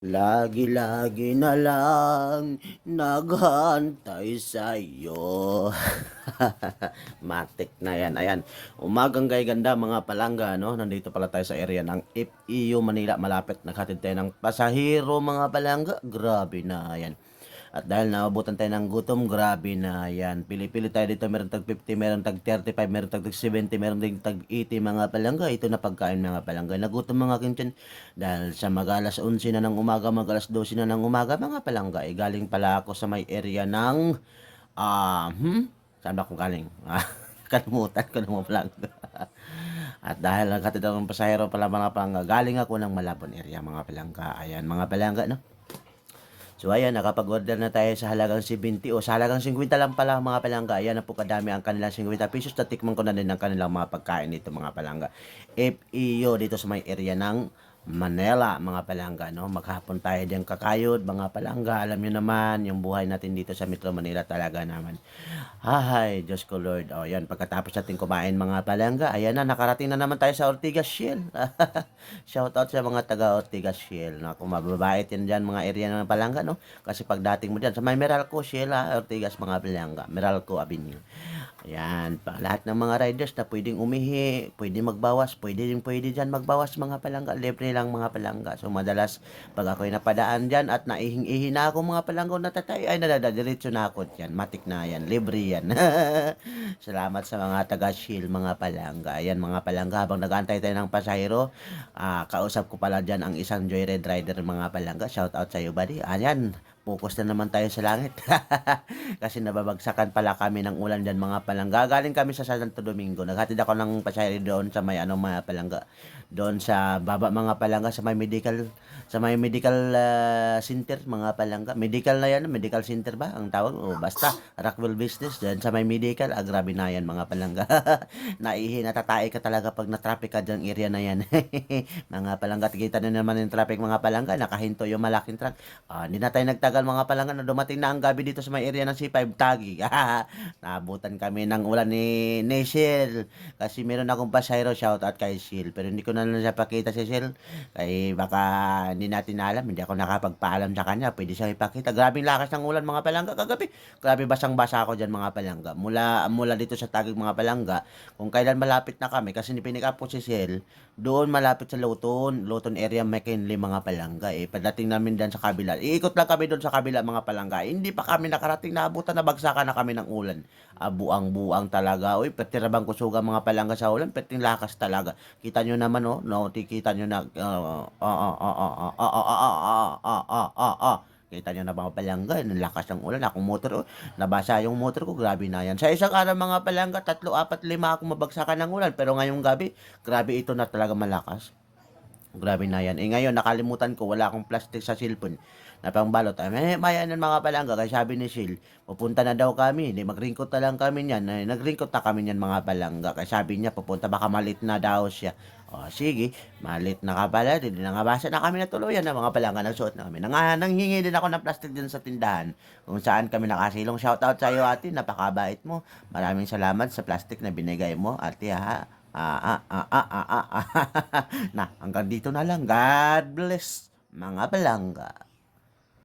Lagi-lagi na lang naghantay sa'yo. Matik na yan. Ayan. Umagang gay ganda mga palangga. No? Nandito pala tayo sa area ng FEU Manila. Malapit. Naghatid tayo ng pasahero mga palangga. Grabe na. Ayan. At dahil naabutan tayo ng gutom, grabe na yan. Pili-pili tayo dito, meron tag 50, meron tag 35, meron tag 70, meron din tag 80 mga palangga. Ito na pagkain mga palangga. Nagutom mga kintin. Dahil sa magalas 11 na ng umaga, magalas 12 na ng umaga, mga palangga. Eh, galing pala ako sa may area ng, ah, hmm? Saan ba ako galing? Ah, Kalimutan ko ng mga palangga. At dahil nagkatid ako ng pasahero pala mga palangga, galing ako ng Malabon area mga palangga. Ayan mga palangga, no? So ayan, nakapag-order na tayo sa halagang 70 o sa halagang 50 lang pala mga palangga. Ayan na po kadami ang kanilang 50 pesos. Natikman ko na din ang kanilang mga pagkain dito mga palangga. FEO dito sa may area ng Manila mga palangga. No? Maghapon tayo din kakayod mga palangga. Alam nyo naman, yung buhay natin dito sa Metro Manila talaga naman. Hay, Diyos ko Lord. O yan, pagkatapos natin kumain mga palangga, ayan na, nakarating na naman tayo sa Ortigas Shell. Shout out sa mga taga Ortigas Shell. No? Kung mababait yan dyan, mga area ng palangga, no? Kasi pagdating mo dyan, sa may Meralco Shell, ha? Ortigas mga palangga. Meralco Avenue. Ayan, pa, lahat ng mga riders na pwedeng umihi, pwede magbawas, pwede din pwede dyan magbawas mga palangga, libre lang mga palangga. So madalas, pag ako'y napadaan dyan at naihing-ihi na ako mga palangga, natatay, ay nadadadiretso na ako dyan, matik na yan, libre yan. Salamat sa mga taga-shield mga palangga. Ayan mga palangga, habang nag-antay tayo ng pasahero, ah, kausap ko pala dyan ang isang joyride rider mga palangga. Shout out sa iyo buddy. Ayan, focus na naman tayo sa langit. Kasi nababagsakan pala kami ng ulan dyan mga palangga. Galing kami sa Santo Domingo. Naghatid ako ng pasahero doon sa may ano mga palangga. Doon sa baba mga palangga sa may medical sa may medical ah, center mga palangga. Medical na yan, medical center ba ang tawag? O basta Rockwell Business dyan sa may medical. Ah, grabe na yan mga palangga. Naihi, natatay ka talaga pag na-traffic ka dyan area na yan. mga palangga, kita na naman yung traffic mga palangga. Nakahinto yung malaking truck. Ah, hindi na tayo nagtagal mga palangga na dumating na ang gabi dito sa may area ng C5 Tagi. Naabutan kami ng ulan ni, ni Shell. Kasi meron akong pasahero shout out kay Shell. Pero hindi ko na lang siya pakita si Shell. Kaya baka hindi natin alam. Hindi ako nakapagpaalam sa kanya. Pwede siya ipakita. Grabing lakas ng ulan mga palangga kagabi. Grabe basang-basa ako dyan mga palangga. Mula, mula dito sa Tagig mga palangga. Kung kailan malapit na kami. Kasi ni pinick up ko si Shell. Doon malapit sa Luton. Luton area McKinley mga palangga. Eh, pagdating namin dyan sa kabila. Iikot lang kami doon doon sa kabila mga palangga. Hindi pa kami nakarating, naabutan na bagsakan na kami ng ulan. Ah, buang-buang talaga. Uy, petirabang kusuga mga palangga sa ulan, peting lakas talaga. Kita nyo naman, oh, no, kita nyo na, Kita nyo na mga palangga, ang lakas ng ulan. Akong motor, oh, nabasa yung motor ko, grabe na yan. Sa isang araw mga palangga, tatlo, apat, lima akong mabagsakan ng ulan. Pero ngayong gabi, grabe ito na talaga malakas. Grabe na yan. Eh ngayon, nakalimutan ko, wala akong plastic sa cellphone na pangbalot. Ay, may mayan ng mga palangga. Kaya sabi ni Sil, pupunta na daw kami. Hindi, magringkot na lang kami niyan. Ay, nagringkot na kami niyan mga palangga. Kaya sabi niya, pupunta baka malit na daw siya. O, sige, malit na ka pala. Hindi na nga basa na kami natuluyan na mga palangga. Nagsuot na kami. Nang, nanghingi din ako ng plastic din sa tindahan. Kung saan kami nakasilong. Shoutout sa iyo, ate. Napakabait mo. Maraming salamat sa plastic na binigay mo, ate, ha. Ah, ah, ah, ah, ah, ah, ah. na, hanggang dito na lang. God bless, mga palangga.